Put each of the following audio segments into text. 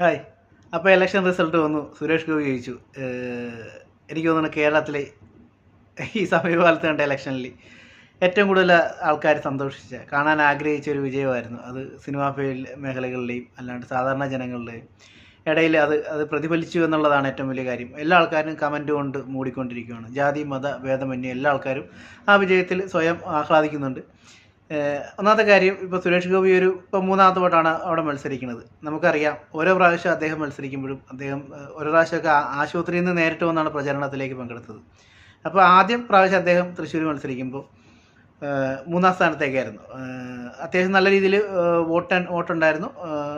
Hi അപ്പോൾ election result വന്നു. സുരേഷ് ഗോപി ജയിച്ചു. എനിക്ക് തോന്നുന്നു കേരളത്തിലെ ഈ സമീപകാലത്ത് കണ്ട ഇലക്ഷനിൽ ഏറ്റവും കൂടുതൽ ആൾക്കാർ സന്തോഷിച്ച കാണാൻ ആഗ്രഹിച്ച ഒരു വിജയമായിരുന്നു. അത് സിനിമാ ഫീൽഡ് മേഖലകളിലെയും അല്ലാണ്ട് സാധാരണ ജനങ്ങളുടെയും ഇടയിൽ അത് അത് പ്രതിഫലിച്ചു എന്നുള്ളതാണ് ഏറ്റവും വലിയ കാര്യം. എല്ലാ ആൾക്കാരും കമന്റ് കൊണ്ട് മൂടിക്കൊണ്ടിരിക്കുകയാണ്. ജാതി മത ഭേദമന്യേ എല്ലാ ആൾക്കാരും ആ വിജയത്തിൽ സ്വയം ആഹ്ലാദിക്കുന്നുണ്ട്. ഒന്നാമത്തെ കാര്യം ഇപ്പോൾ സുരേഷ് ഗോപി ഒരു ഇപ്പോൾ മൂന്നാമത്തെ വട്ടമാണ് അവിടെ മത്സരിക്കുന്നത്. നമുക്കറിയാം ഓരോ പ്രാവശ്യം അദ്ദേഹം മത്സരിക്കുമ്പോഴും അദ്ദേഹം ഓരോ പ്രാവശ്യമൊക്കെ ആശുപത്രിയിൽ നിന്ന് നേരിട്ട് വന്നാണ് പ്രചരണത്തിലേക്ക് പങ്കെടുത്തത്. അപ്പോൾ ആദ്യം പ്രാവശ്യം അദ്ദേഹം തൃശ്ശൂർ മത്സരിക്കുമ്പോൾ മൂന്നാം സ്ഥാനത്തേക്കായിരുന്നു. അത്യാവശ്യം നല്ല രീതിയിൽ വോട്ട് വോട്ടുണ്ടായിരുന്നു.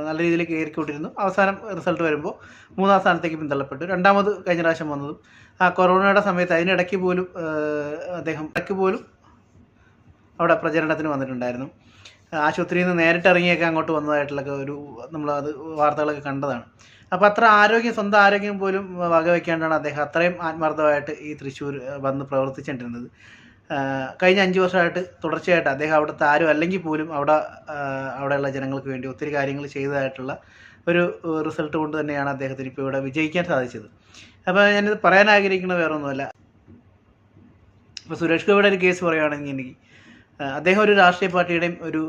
നല്ല രീതിയിൽ കയറിക്കൊണ്ടിരുന്നു അവസാനം റിസൾട്ട് വരുമ്പോൾ മൂന്നാം സ്ഥാനത്തേക്ക് പിന്തള്ളപ്പെട്ടു. രണ്ടാമത് കഴിഞ്ഞ പ്രാവശ്യം വന്നതും ആ കൊറോണയുടെ സമയത്ത് അതിനിടയ്ക്ക് പോലും അദ്ദേഹം ഇടയ്ക്ക് പോലും അവിടെ പ്രചരണത്തിന് വന്നിട്ടുണ്ടായിരുന്നു. ആശുപത്രിയിൽ നിന്ന് നേരിട്ട് ഇറങ്ങിയൊക്കെ അങ്ങോട്ട് വന്നതായിട്ടുള്ളൊക്കെ ഒരു നമ്മളത് വാർത്തകളൊക്കെ കണ്ടതാണ്. അപ്പോൾ അത്ര ആരോഗ്യം സ്വന്തം ആരോഗ്യം പോലും വകവയ്ക്കാണ്ടാണ് അദ്ദേഹം അത്രയും ആത്മാർത്ഥമായിട്ട് ഈ തൃശ്ശൂർ വന്ന് പ്രവർത്തിച്ചിട്ടിരുന്നത് കഴിഞ്ഞ അഞ്ച് വർഷമായിട്ട് തുടർച്ചയായിട്ട് അദ്ദേഹം അവിടുത്തെ ആരും അല്ലെങ്കിൽ പോലും അവിടെ അവിടെയുള്ള ജനങ്ങൾക്ക് വേണ്ടി ഒത്തിരി കാര്യങ്ങൾ ചെയ്തതായിട്ടുള്ള ഒരു റിസൾട്ട് കൊണ്ട് തന്നെയാണ് അദ്ദേഹത്തിന് ഇപ്പോൾ ഇവിടെ വിജയിക്കാൻ സാധിച്ചത്. അപ്പോൾ ഞാനിത് പറയാൻ ആഗ്രഹിക്കുന്നത് വേറൊന്നുമല്ല. ഇപ്പോൾ സുരേഷ് ഗോപിയുടെ ഒരു കേസ് പറയുകയാണെങ്കിൽ എനിക്ക് അദ്ദേഹം ഒരു രാഷ്ട്രീയ പാർട്ടിയുടെയും ഒരു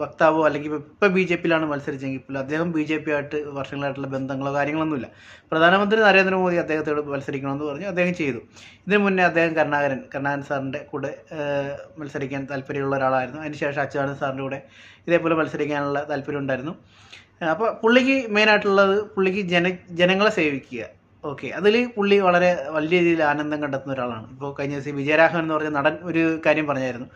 വക്താവോ അല്ലെങ്കിൽ ഇപ്പോൾ ബി ജെ പിയിലാണ് മത്സരിച്ചെങ്കിൽ പോലും അദ്ദേഹം ബി ജെ പി ആയിട്ട് വർഷങ്ങളായിട്ടുള്ള ബന്ധങ്ങളോ കാര്യങ്ങളൊന്നുമില്ല. പ്രധാനമന്ത്രി നരേന്ദ്രമോദി അദ്ദേഹത്തോട് മത്സരിക്കണമെന്ന് പറഞ്ഞു അദ്ദേഹം ചെയ്തു. ഇതിനു മുന്നേ അദ്ദേഹം കരുണാകരൻ കരുണാകരൻ സാറിന്റെ കൂടെ മത്സരിക്കാൻ താല്പര്യമുള്ള ഒരാളായിരുന്നു. അതിനുശേഷം അച്യുതാനന്ദ സാറിന്റെ കൂടെ ഇതേപോലെ മത്സരിക്കാനുള്ള താല്പര്യം ഉണ്ടായിരുന്നു. അപ്പോൾ പുള്ളിക്ക് മെയിനായിട്ടുള്ളത് പുള്ളിക്ക് ജന ജനങ്ങളെ സേവിക്കുക. ഓക്കെ. അതിൽ പുള്ളി വളരെ വലിയ രീതിയിൽ ആനന്ദം കണ്ടെത്തുന്ന ഒരാളാണ്. ഇപ്പോൾ കഴിഞ്ഞ ദിവസം വിജയരാഘവൻ എന്ന് പറഞ്ഞ നടൻ ഒരു കാര്യം പറഞ്ഞായിരുന്നു.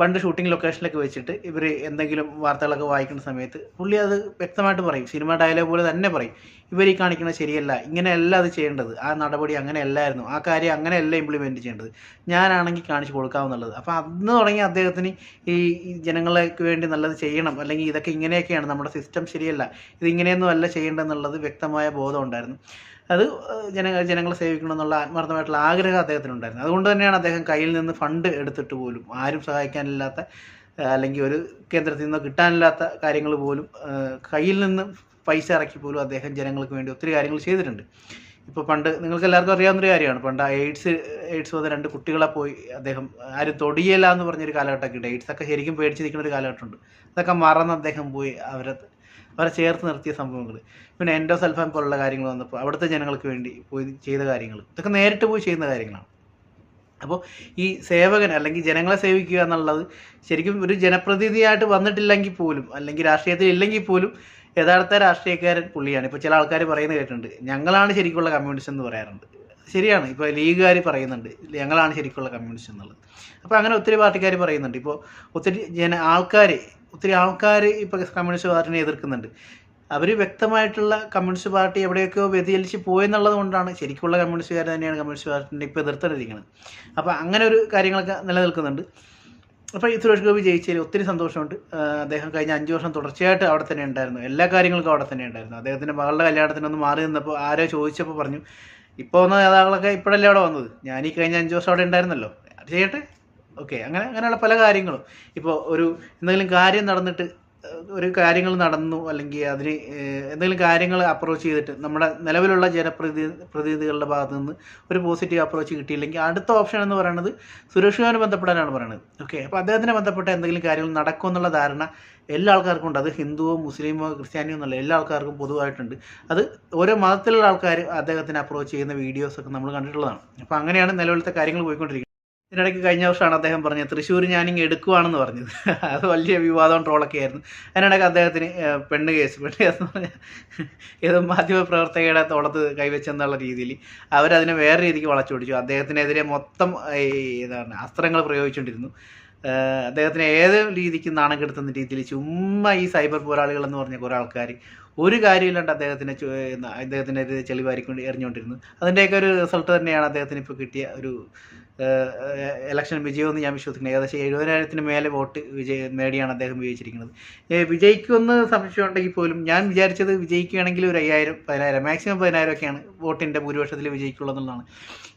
പണ്ട് ഷൂട്ടിംഗ് ലൊക്കേഷനിലൊക്കെ വെച്ചിട്ട് ഇവർ എന്തെങ്കിലും വാർത്തകളൊക്കെ വായിക്കുന്ന സമയത്ത് പുള്ളി അത് വ്യക്തമായിട്ട് പറയും. സിനിമ ഡയലോഗ് പോലെ തന്നെ പറയും. ഇവർ ഈ കാണിക്കുന്നത് ശരിയല്ല. ഇങ്ങനെയല്ല അത് ചെയ്യേണ്ടത്. ആ നടപടി അങ്ങനെയല്ലായിരുന്നു. ആ കാര്യം അങ്ങനെയല്ല ഇംപ്ലിമെന്റ് ചെയ്യേണ്ടത്. ഞാനാണെങ്കിൽ കാണിച്ചു കൊടുക്കാവുന്നുള്ളത് അപ്പോൾ അന്ന് തുടങ്ങി അദ്ദേഹത്തിന് ഈ ജനങ്ങൾക്ക് വേണ്ടി നല്ലത് ചെയ്യണം. അല്ലെങ്കിൽ ഇതൊക്കെ ഇങ്ങനെയൊക്കെയാണ്. നമ്മുടെ സിസ്റ്റം ശരിയല്ല. ഇതിങ്ങനെയൊന്നും അല്ല ചെയ്യേണ്ടതെന്നുള്ളത് വ്യക്തമായ ബോധം ഉണ്ടായിരുന്നു. അത് ജന ജനങ്ങളെ സേവിക്കണം എന്നുള്ള ആത്മാർത്ഥമായിട്ടുള്ള ആഗ്രഹം അദ്ദേഹത്തിന് അദ്ദേഹത്തിനുണ്ടായിരുന്നു. അതുകൊണ്ട് തന്നെയാണ് അദ്ദേഹം കയ്യിൽ നിന്ന് ഫണ്ട് എടുത്തിട്ട് പോലും ആരും സഹായിക്കാനില്ലാത്ത അല്ലെങ്കിൽ ഒരു കേന്ദ്രത്തിൽ നിന്നോ കിട്ടാനില്ലാത്ത കാര്യങ്ങൾ പോലും കയ്യിൽ നിന്ന് പൈസ ഇറക്കി പോലും അദ്ദേഹം ജനങ്ങൾക്ക് വേണ്ടി ഒത്തിരി കാര്യങ്ങൾ ചെയ്തിട്ടുണ്ട്. ഇപ്പോൾ പണ്ട് നിങ്ങൾക്ക് എല്ലാവർക്കും അറിയാവുന്നൊരു കാര്യമാണ്. പണ്ട് എയ്ഡ്സ് എയ്ഡ്സ് വന്ന രണ്ട് കുട്ടികളെ പോയി അദ്ദേഹം ആരും തൊടിയില്ല എന്ന് പറഞ്ഞൊരു കാലഘട്ടമൊക്കെ ഉണ്ട്. എയ്ഡ്സ് ഒക്കെ ശരിക്കും പേടിച്ചിരിക്കുന്ന ഒരു കാലഘട്ടമുണ്ട്. അതൊക്കെ മറന്ന് അദ്ദേഹം പോയി അവരെ അവരെ ചേർത്ത് നിർത്തിയ സംഭവങ്ങൾ പിന്നെ എൻഡോ സൽഫാൻ പോലുള്ള കാര്യങ്ങൾ വന്നപ്പോൾ അവിടുത്തെ ജനങ്ങൾക്ക് വേണ്ടി പോയി ചെയ്ത കാര്യങ്ങൾ. ഇതൊക്കെ നേരിട്ട് പോയി ചെയ്യുന്ന കാര്യങ്ങളാണ്. അപ്പോൾ ഈ സേവകൻ അല്ലെങ്കിൽ ജനങ്ങളെ സേവിക്കുക എന്നുള്ളത് ശരിക്കും ഒരു ജനപ്രതിനിധിയായിട്ട് വന്നിട്ടില്ലെങ്കിൽ പോലും അല്ലെങ്കിൽ രാഷ്ട്രീയത്തിൽ ഇല്ലെങ്കിൽ പോലും യഥാർത്ഥ രാഷ്ട്രീയക്കാരൻ പുള്ളിയാണ്. ഇപ്പോൾ ചില ആൾക്കാർ പറയുന്നത് കേട്ടിട്ടുണ്ട് ഞങ്ങളാണ് ശരിക്കുള്ള കമ്മ്യൂണിസ്റ്റ് എന്ന് പറയാറുണ്ട്. ശരിയാണ്. ഇപ്പോൾ ലീഗുകാർ പറയുന്നുണ്ട് ഞങ്ങളാണ് ശരിക്കുള്ള കമ്മ്യൂണിസ്റ്റ് എന്നുള്ളത്. അപ്പോൾ അങ്ങനെ ഒത്തിരി പാർട്ടിക്കാർ പറയുന്നുണ്ട്. ഇപ്പോൾ ഒത്തിരി ജന ആൾക്കാർ ഒത്തിരി ആൾക്കാർ ഇപ്പോൾ കമ്മ്യൂണിസ്റ്റ് പാർട്ടിനെ എതിർക്കുന്നുണ്ട്. അവർ വ്യക്തമായിട്ടുള്ള കമ്മ്യൂണിസ്റ്റ് പാർട്ടി എവിടെയൊക്കെയോ വ്യതിചലിച്ച് പോയെന്നുള്ളത് കൊണ്ടാണ് ശരിക്കുള്ള കമ്മ്യൂണിസ്റ്റുകാർ തന്നെയാണ് കമ്മ്യൂണിസ്റ്റ് പാർട്ടിന്റെ ഇപ്പോൾ എതിർത്തിരിക്കുന്നത് അപ്പോൾ അങ്ങനെ ഒരു കാര്യങ്ങളൊക്കെ നിലനിൽക്കുന്നുണ്ട്. അപ്പോൾ ഈ സുരേഷ് ഗോപി ജയിച്ചതിൽ ഒത്തിരി സന്തോഷമുണ്ട്. അദ്ദേഹം കഴിഞ്ഞ അഞ്ച് വർഷം തുടർച്ചയായിട്ട് അവിടെ തന്നെ ഉണ്ടായിരുന്നു. എല്ലാ കാര്യങ്ങൾക്കും അവിടെ തന്നെ ഉണ്ടായിരുന്നു. അദ്ദേഹത്തിന്റെ മകളുടെ കല്യാണത്തിനൊന്ന് മാറി നിന്നപ്പോൾ ആരോ ചോദിച്ചപ്പോൾ പറഞ്ഞു ഇപ്പോൾ വന്ന നേതാക്കളൊക്കെ ഇപ്പോഴല്ലേ അവിടെ വന്നത്? ഞാൻ ഈ കഴിഞ്ഞ അഞ്ച് വർഷം അവിടെ ഉണ്ടായിരുന്നല്ലോ. ചെയ്യട്ടെ? ഓക്കെ അങ്ങനെ അങ്ങനെയുള്ള പല കാര്യങ്ങളും. ഇപ്പോൾ ഒരു എന്തെങ്കിലും കാര്യം നടന്നിട്ട് ഒരു കാര്യങ്ങൾ നടന്നു അല്ലെങ്കിൽ അതിന് എന്തെങ്കിലും കാര്യങ്ങൾ അപ്രോച്ച് ചെയ്തിട്ട് നമ്മുടെ നിലവിലുള്ള ജനപ്രതി പ്രതിനിധികളുടെ ഭാഗത്ത് നിന്ന് ഒരു പോസിറ്റീവ് അപ്രോച്ച് കിട്ടിയില്ലെങ്കിൽ അടുത്ത ഓപ്ഷൻ എന്ന് പറയുന്നത് ഗോപിനെ ബന്ധപ്പെടാനാണ് പറയുന്നത്. ഓക്കെ അപ്പോൾ അദ്ദേഹത്തിനെ ബന്ധപ്പെട്ട എന്തെങ്കിലും കാര്യങ്ങൾ നടക്കും എന്നുള്ള ധാരണ എല്ലാ ആൾക്കാർക്കും ഉണ്ട്. അത് ഹിന്ദുവോ മുസ്ലിമോ ക്രിസ്ത്യാനിയോ എന്നല്ല എല്ലാ ആൾക്കാർക്കും പൊതുവായിട്ടുണ്ട്. അത് ഓരോ മതത്തിലുള്ള ആൾക്കാർ അദ്ദേഹത്തിനെ അപ്രോച്ച് ചെയ്യുന്ന വീഡിയോസൊക്കെ നമ്മൾ കണ്ടിട്ടുള്ളതാണ്. അപ്പോൾ അങ്ങനെയാണ് നിലവിലത്തെ കാര്യങ്ങൾ പോയിക്കൊണ്ടിരിക്കുന്നത്. ഇതിനിടയ്ക്ക് കഴിഞ്ഞ വർഷമാണ് അദ്ദേഹം പറഞ്ഞത് തൃശ്ശൂർ ഞാനിങ്ങ് എടുക്കുവാണെന്ന് പറഞ്ഞത്. അത് വലിയ വിവാദവും ട്രോളൊക്കെ ആയിരുന്നു. അതിനിടയ്ക്ക് അദ്ദേഹത്തിന് പെണ്ണ് കേസ് പെണ്ണ് കേസ് എന്ന് പറഞ്ഞാൽ ഏതോ മാധ്യമ പ്രവർത്തകയുടെ തോളത്ത് കൈവച്ചെന്നുള്ള രീതിയിൽ അവരതിനെ വേറെ രീതിക്ക് വളച്ചൊടിച്ചു അദ്ദേഹത്തിനെതിരെ മൊത്തം എന്താണ് അസ്ത്രങ്ങൾ പ്രയോഗിച്ചുകൊണ്ടിരുന്നു. അദ്ദേഹത്തിന് ഏത് രീതിക്ക് നാണം കെടുത്തുന്ന രീതിയിൽ ചുമ്മാ ഈ സൈബർ പോരാളികൾ എന്ന് പറഞ്ഞ കുറേ ആൾക്കാർ ഒരു കാര്യമില്ലാണ്ട് അദ്ദേഹത്തിനെ അദ്ദേഹത്തിനെതിരെ ചെളിവാരിക്കൊണ്ട് എറിഞ്ഞുകൊണ്ടിരുന്നു. അതിന്റെയൊക്കെ ഒരു റിസൾട്ട് തന്നെയാണ് അദ്ദേഹത്തിന് ഇപ്പോൾ കിട്ടിയ ഒരു ഇലക്ഷൻ വിജയമെന്ന് ഞാൻ വിശ്വസിക്കുന്നത് ഏകദേശം എഴുപതിനായിരത്തിന് മേലെ വോട്ട് വിജയ നേടിയാണ് അദ്ദേഹം വിജയിച്ചിരിക്കുന്നത്. വിജയിക്കുമെന്ന് സംശയം ഉണ്ടെങ്കിൽ പോലും ഞാൻ വിചാരിച്ചത് വിജയിക്കുകയാണെങ്കിൽ ഒരു അയ്യായിരം പതിനായിരം മാക്സിമം പതിനായിരം ഒക്കെയാണ് വോട്ടിന്റെ ഭൂരിപക്ഷത്തിൽ വിജയിക്കുള്ളൂ എന്നുള്ളതാണ്.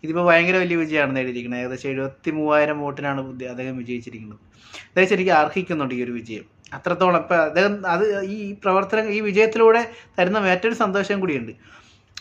ഇതിപ്പോൾ ഭയങ്കര വലിയ വിജയമാണ് നേടിയിരിക്കുന്നത്. ഏകദേശം എഴുപത്തി മൂവായിരം വോട്ടിനാണ് അദ്ദേഹം വിജയിച്ചിരിക്കുന്നത്. അദ്ദേഹം ശരിക്കും അർഹിക്കുന്നുണ്ട് ഈ ഒരു വിജയം. അത്രത്തോളം. ഇപ്പം അദ്ദേഹം അത് ഈ പ്രവർത്തനം ഈ വിജയത്തിലൂടെ തരുന്ന മറ്റൊരു സന്തോഷം കൂടിയുണ്ട്.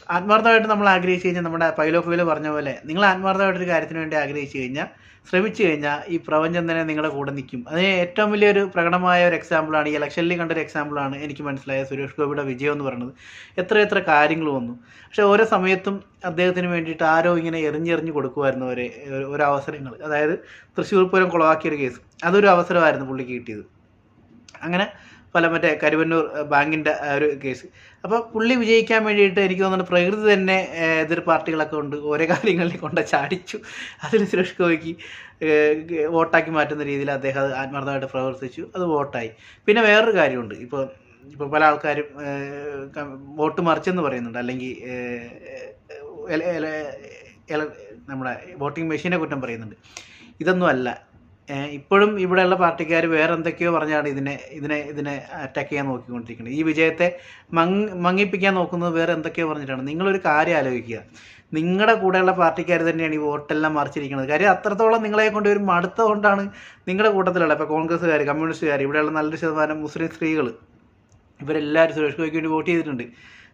ആത്മാർത്ഥമായിട്ട് നമ്മൾ ആഗ്രഹിച്ചു കഴിഞ്ഞാൽ നമ്മുടെ പൈലോഫിൽ പറഞ്ഞ പോലെ നിങ്ങൾ ആത്മാർത്ഥമായിട്ട് ഒരു കാര്യത്തിന് വേണ്ടി ആഗ്രഹിച്ചു കഴിഞ്ഞാൽ ശ്രമിച്ചു കഴിഞ്ഞാൽ ഈ പ്രപഞ്ചം തന്നെ നിങ്ങളുടെ കൂടെ നിൽക്കും. അതിന് ഏറ്റവും വലിയൊരു പ്രകടമായ ഒരു എക്സാമ്പിളാണ് ഈ ഇലക്ഷനിൽ കണ്ടൊരു എക്സാമ്പിളാണ് എനിക്ക് മനസ്സിലായ സുരേഷ് ഗോപിയുടെ വിജയം എന്ന് പറയുന്നത്. എത്ര എത്ര കാര്യങ്ങൾ വന്നു. പക്ഷെ ഓരോ സമയത്തും അദ്ദേഹത്തിന് വേണ്ടിയിട്ട് ആരോ ഇങ്ങനെ എറിഞ്ഞെറിഞ്ഞ് കൊടുക്കുമായിരുന്നു ഒരു ഒരു അവസരങ്ങൾ. അതായത് തൃശ്ശൂർ പൂരം കുളവാക്കിയൊരു കേസ് അതൊരു അവസരമായിരുന്നു പുള്ളിക്ക് കിട്ടിയത്. അങ്ങനെ പല മറ്റേ കരുവന്നൂർ ബാങ്കിന്റെ ഒരു കേസ് അപ്പോൾ പുള്ളി വിജയിക്കാൻ വേണ്ടിയിട്ട് എനിക്ക് തോന്നുന്നു പ്രകൃതി തന്നെ എതിർ പാർട്ടികളൊക്കെ ഉണ്ട് ഓരോ കാര്യങ്ങളിൽ കൊണ്ട് ചാടിച്ചു അതിൽ സുരേഷ് ഗോപിക്ക് വോട്ടാക്കി മാറ്റുന്ന രീതിയിൽ അദ്ദേഹം ആത്മാർത്ഥമായിട്ട് പ്രവർത്തിച്ചു അത് വോട്ടായി പിന്നെ വേറൊരു കാര്യമുണ്ട് ഇപ്പോൾ ഇപ്പോൾ പല ആൾക്കാരും വോട്ട് മറിച്ചെന്ന് പറയുന്നുണ്ട് അല്ലെങ്കിൽ നമ്മുടെ വോട്ടിംഗ് മെഷീനെ കുറ്റം പറയുന്നുണ്ട് ഇതൊന്നും അല്ല ഇപ്പോഴും ഇവിടെയുള്ള പാർട്ടിക്കാർ വേറെ എന്തൊക്കെയോ പറഞ്ഞാണ് ഇതിനെ ഇതിനെ ഇതിനെ അറ്റാക്ക് ചെയ്യാൻ നോക്കിക്കൊണ്ടിരിക്കുന്നത്. ഈ വിജയത്തെ മങ് മങ്ങിപ്പിക്കാൻ നോക്കുന്നത് വേറെ എന്തൊക്കെയോ പറഞ്ഞിട്ടാണ്. നിങ്ങളൊരു കാര്യം ആലോചിക്കുക. നിങ്ങളുടെ കൂടെയുള്ള പാർട്ടിക്കാർ തന്നെയാണ് ഈ വോട്ടെല്ലാം മറിച്ചിരിക്കുന്നത്. കാര്യം അത്രത്തോളം നിങ്ങളെ കൊണ്ട് ഒരു മടുത്ത കൊണ്ടാണ് നിങ്ങളുടെ കൂട്ടത്തിലുള്ള ഇപ്പോൾ കോൺഗ്രസ്സുകാർ കമ്മ്യൂണിസ്റ്റുകാർ ഇവിടെയുള്ള നല്ലൊരു ശതമാനം മുസ്ലിം സ്ത്രീകൾ ഇവരെല്ലാവരും സുരേഷ് ഗോപിക്ക് വേണ്ടി വോട്ട് ചെയ്തിട്ടുണ്ട്.